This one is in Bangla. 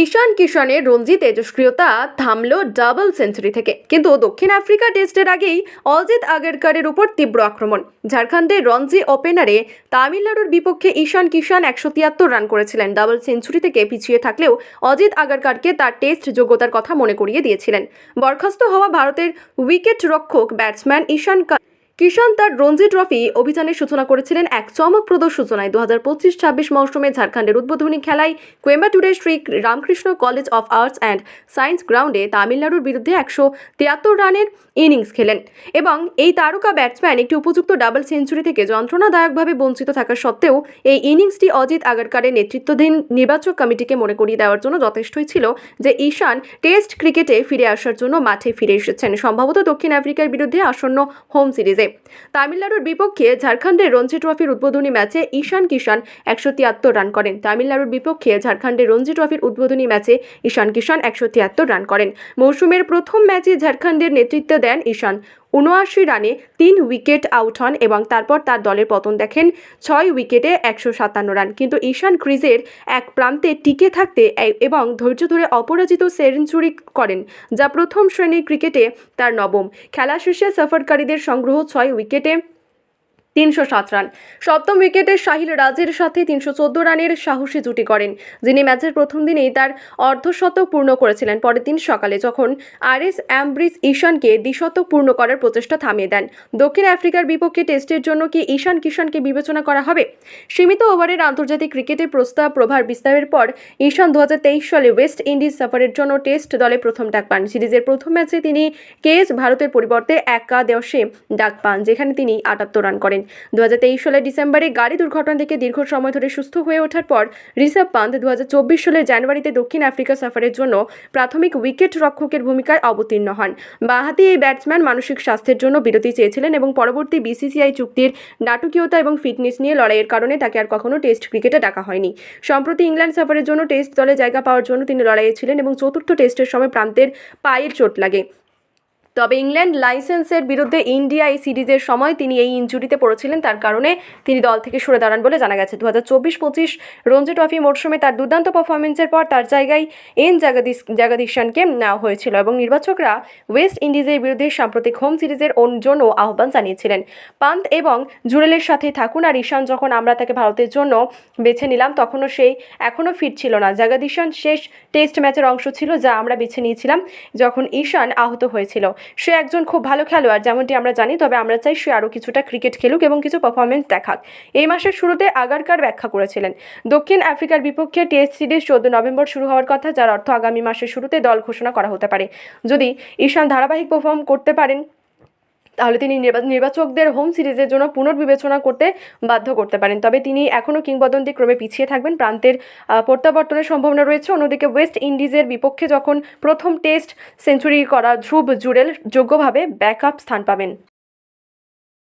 ঈশান কিষানের রঞ্জি তেজস্ক্রিয়তা থামলো ডাবল সেঞ্চুরি থেকে। কিন্তু দক্ষিণ আফ্রিকা টেস্টের আগেই অজিত আগেরকারের উপর তীব্র আক্রমণ। ঝাড়খণ্ডের রঞ্জি ওপেনারে তামিলনাড়ুর বিপক্ষে ঈশান কিষান একশো তিয়াত্তর রান করেছিলেন। ডাবল সেঞ্চুরি থেকে পিছিয়ে থাকলেও অজিত আগারকারকে তার টেস্ট যোগ্যতার কথা মনে করিয়ে দিয়েছিলেন। বরখাস্ত হওয়া ভারতের উইকেট রক্ষক ব্যাটসম্যান ঈশান কিষান তার রঞ্জি ট্রফি অভিযানের সূচনা করেছিলেন এক চমকপ্রদ সূচনায়। দু হাজার পঁচিশ ছাব্বিশ মৌসুমে ঝাড়খণ্ডের উদ্বোধনী খেলায় কোয়েম্বাটুরের Shri Ramakrishna college of arts and science গ্রাউন্ডে তামিলনাড়ুর বিরুদ্ধে একশো তিয়াত্তর রানের ইনিংস খেলেন এবং এই তারকা ব্যাটসম্যান একটি উপযুক্ত ডাবল সেঞ্চুরি থেকে যন্ত্রণাদায়কভাবে বঞ্চিত থাকা সত্ত্বেও এই ইনিংসটি অজিত আগারকারের নেতৃত্বাধীন নির্বাচক কমিটিকে মনে করিয়ে দেওয়ার জন্য যথেষ্টই ছিল যে ঈশান টেস্ট ক্রিকেটে ফিরে আসার জন্য মাঠে ফিরে এসেছেন। সম্ভবত দক্ষিণ আফ্রিকার বিরুদ্ধে আসন্ন হোম সিরিজে তামিলনাড়ুর বিপক্ষে ঝাড়খণ্ডের রঞ্জি ট্রফির উদ্বোধনী ম্যাচে ঈশান কিষান একশো তিয়াত্তর রান করেন। তামিলনাড়ুর বিপক্ষে ঝাড়খণ্ডের রঞ্জি ট্রফির উদ্বোধনী ম্যাচে ঈশান কিষান একশো তিয়াত্তর রান করেন। মৌসুমের প্রথম ম্যাচে ঝাড়খণ্ডের নেতৃত্ব দেন ঈশান। উনআশি রানে তিন উইকেট আউট হন এবং তারপর তার দলের পতন দেখেন ছয় উইকেটে একশো সাতান্ন রান। কিন্তু ঈশান ক্রিজের এক প্রান্তে টিকে থাকতে এবং ধৈর্য ধরে অপরাজিত সেঞ্চুরি করেন, যা প্রথম শ্রেণির ক্রিকেটে তার নবম। খেলা শেষে সফরকারীদের সংগ্রহ ছয় উইকেটে তিনশো সাত রান। সপ্তম উইকেটে সাহিল রাজের সাথে তিনশো চোদ্দ রানের সাহসী জুটি করেন, যিনি ম্যাচের প্রথম দিনেই তার অর্ধশতক পূর্ণ করেছিলেন। পরের দিন সকালে যখন আর এস অ্যাম্ব্রিজ ঈশানকে দ্বিশতক পূর্ণ করার প্রচেষ্টা থামিয়ে দেন, দক্ষিণ আফ্রিকার বিপক্ষে টেস্টের জন্য কি ঈশান কিষানকে বিবেচনা করা হবে? সীমিত ওভারের আন্তর্জাতিক ক্রিকেটে প্রস্তাব প্রভার বিস্তারের পর ঈশান দু হাজার তেইশ সালে ওয়েস্ট ইন্ডিজ সফরের জন্য টেস্ট দলে প্রথম ডাক পান। সিরিজের প্রথম ম্যাচে তিনি কেএস ভারতের পরিবর্তে একা একাদশে ডাক পান, যেখানে তিনি আটাত্তর রান করেন। দু হাজার তেইশ সালের ডিসেম্বরে গাড়ি দুর্ঘটনা থেকে দীর্ঘ সময় ধরে সুস্থ হয়ে ওঠার পর ঋষভ পান্ত দু হাজার চব্বিশ সালের জানুয়ারিতে দক্ষিণ আফ্রিকা সফরের জন্য প্রাথমিক উইকেট রক্ষকের ভূমিকায় অবতীর্ণ হন। বাঁহাতি এই ব্যাটসম্যান মানসিক স্বাস্থ্যের জন্য বিরতি চেয়েছিলেন এবং পরবর্তী বিসিসিআই চুক্তির নাটকীয়তা এবং ফিটনেস নিয়ে লড়াইয়ের কারণে তাকে আর কখনো টেস্ট ক্রিকেটে ডাকা হয়নি। সম্প্রতি ইংল্যান্ড সফরের জন্য টেস্ট দলে জায়গা পাওয়ার জন্য তিনি লড়াইয়ে ছিলেন এবং চতুর্থ টেস্টের সময় প্রান্তের পায়ের চোট লাগে। তবে ইংল্যান্ড লাইসেন্সের বিরুদ্ধে ইন্ডিয়া এই সিরিজের সময় তিনি এই ইঞ্জুরিতে পড়েছিলেন। তার কারণে তিনি দল থেকে সরে দাঁড়ান বলে জানা গেছে। দু হাজার চব্বিশ পঁচিশ রঞ্জি ট্রফি মরশুমে তার দুর্দান্ত পারফরমেন্সের পর তার জায়গায় এন জাগাদিস জাগাদিশানকে নেওয়া হয়েছিল এবং নির্বাচকরা ওয়েস্ট ইন্ডিজের বিরুদ্ধে সাম্প্রতিক হোম সিরিজের জন্য আহ্বান জানিয়েছিলেন। পান্ত এবং জুরেলের সাথে থাকুন আর ঈশান যখন আমরা তাকে ভারতের জন্য বেছে নিলাম তখনও সেই এখনও ফিট ছিল না। জাগাদিশান শেষ টেস্ট ম্যাচের অংশ ছিল যা আমরা বেছে নিয়েছিলাম যখন ঈশান আহত হয়েছিল। সে একজন খুব ভালো খেলোয়াড়, যেমনটি আমরা জানি, তবে আমরা চাই সে আরও কিছুটা ক্রিকেট খেলুক এবং কিছু পারফরমেন্স দেখাক। এই মাসের শুরুতে আগারকার ব্যাখ্যা করেছিলেন। দক্ষিণ আফ্রিকার বিপক্ষে টেস্ট সিরিজ চোদ্দ নভেম্বর শুরু হওয়ার কথা, যার অর্থ আগামী মাসের শুরুতে দল ঘোষণা করা হতে পারে। যদি ঈশান ধারাবাহিক পারফর্ম করতে পারেন তাহলে তিনি নির্বা- নির্বাচকদের হোম সিরিজের জন্য পুনর্বিবেচনা করতে বাধ্য করতে পারেন। তবে তিনি এখনও কিংবদন্তি ক্রমে পিছিয়ে থাকবেন। প্রান্তের প্রত্যাবর্তনের সম্ভাবনা রয়েছে। অন্যদিকে ওয়েস্ট ইন্ডিজের বিপক্ষে যখন প্রথম টেস্ট সেঞ্চুরি করা ধ্রুব জুড়েল যোগ্যভাবে ব্যাকআপ স্থান পাবেন।